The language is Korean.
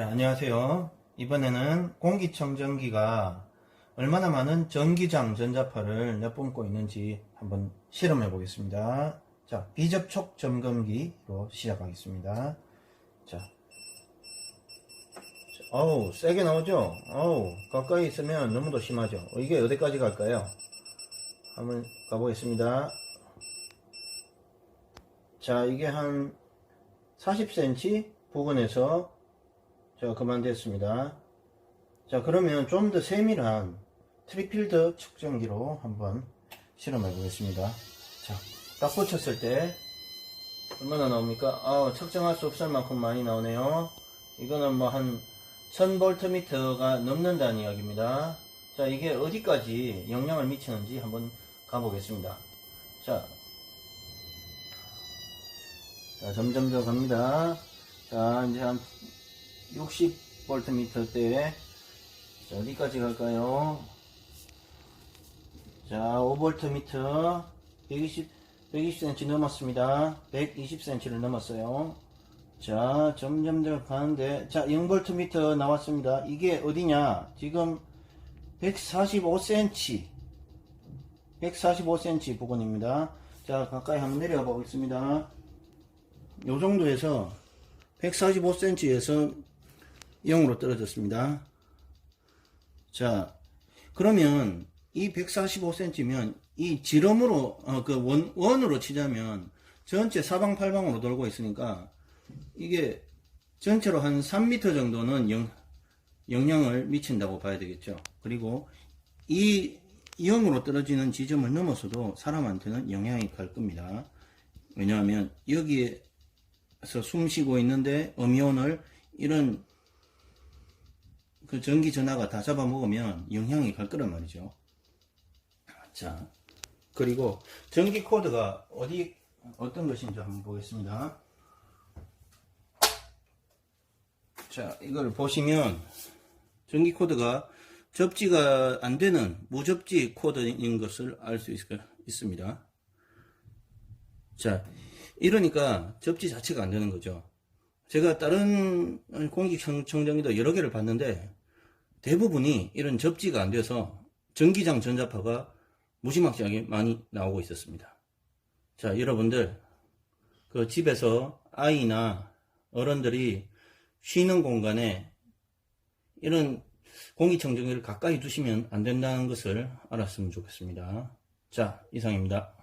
자, 안녕하세요. 이번에는 공기청정기가 얼마나 많은 전기장 전자파를 내뿜고 있는지 한번 실험해 보겠습니다. 자, 비접촉 점검기로 시작하겠습니다. 자. 자, 어우, 세게 나오죠? 어우, 가까이 있으면 너무도 심하죠? 어, 이게 어디까지 갈까요? 한번 가보겠습니다. 자, 이게 한 40cm 부근에서 자, 그만됐습니다. 자, 그러면 좀 더 세밀한 트리필드 측정기로 한번 실험해 보겠습니다. 자, 딱 붙였을 때 얼마나 나옵니까? 아, 측정할 수 없을 만큼 많이 나오네요. 이거는 뭐 한 1000볼트미터가 넘는다는 이야기입니다. 자, 이게 어디까지 영향을 미치는지 한번 가보겠습니다. 자, 자, 점점 더 갑니다. 자, 이제 한 60볼트미터 대 자, 어디까지 갈까요? 자, 5볼트미터 120, 120cm 넘었습니다. 120cm를 넘었어요. 자, 점점 더 가는데, 자, 0볼트미터 나왔습니다. 이게 어디냐? 지금 145cm, 145cm 부근입니다. 자, 가까이 한번 내려가 보겠습니다. 요 정도에서 145cm에서 0으로 떨어졌습니다. 자, 그러면 이 145cm면 이 지름으로 어, 그 원, 원으로 치자면 전체 사방팔방으로 돌고 있으니까 이게 전체로 한 3m 정도는 영, 영향을 미친다고 봐야 되겠죠. 그리고 이 0으로 떨어지는 지점을 넘어서도 사람한테는 영향이 갈 겁니다. 왜냐하면 여기에서 숨 쉬고 있는데 음이온을 이런 그 전기 전화가 다 잡아먹으면 영향이 갈 거란 말이죠. 자, 그리고 전기 코드가 어디 어떤 것인지 한번 보겠습니다. 자, 이걸 보시면 전기 코드가 접지가 안 되는 무접지 코드인 것을 알 수 있습니다. 자, 이러니까 접지 자체가 안 되는 거죠. 제가 다른 공기청정기도 여러 개를 봤는데 대부분이 이런 접지가 안 돼서 전기장 전자파가 무지막지하게 많이 나오고 있었습니다. 자, 여러분들 그 집에서 아이나 어른들이 쉬는 공간에 이런 공기청정기를 가까이 두시면 안 된다는 것을 알았으면 좋겠습니다. 자, 이상입니다.